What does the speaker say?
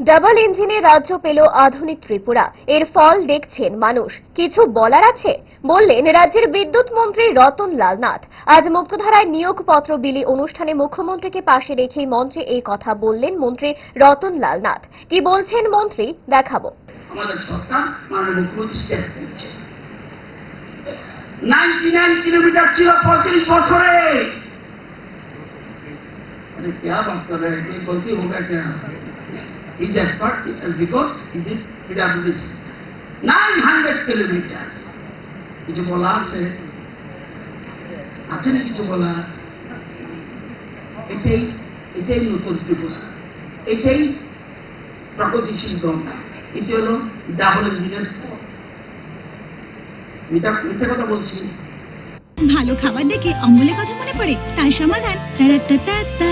Double ইঞ্জিনে রাজ্য পেল আধুনিক ত্রিপুরা এর ফল দেখছেন মানুষ কিছু বলার আছে বললেন রাজ্যের বিদ্যুৎ মন্ত্রী রতন লাল নাথ আজ মুক্তধারায় নিয়োগপত্র বিলি অনুষ্ঠানে মুখ্যমন্ত্রীকে পাশে রেখেই মঞ্চে এই কথা বললেন মন্ত্রী রতন লাল নাথ কি বলছেন মন্ত্রী দেখাবো আমাদের সরকার মাননীয় মুখ্যমন্ত্রী স্টেপ নিচ্ছে নাইনটি নাইন কিলোমিটার ছিল পঁয়ত্রিশ বছরে अरे क्या बात कर रहे हैं कोई गलती होगा क्या He's as partial because he did PWC. 900 kilometers. কিছু বলা আছে? আছে না কিছু বলা এটাই এটাই নতুন ত্রিপুরা। এটাই প্রগতিশীল গঙ্গা। এটি হলো ডাবল ইঞ্জিনের ফল মিথ্যা কথা বলছি। ভালো খাবার দেখে অম্বলের কথা মনে পড়ে, তার সমাধান তারা তা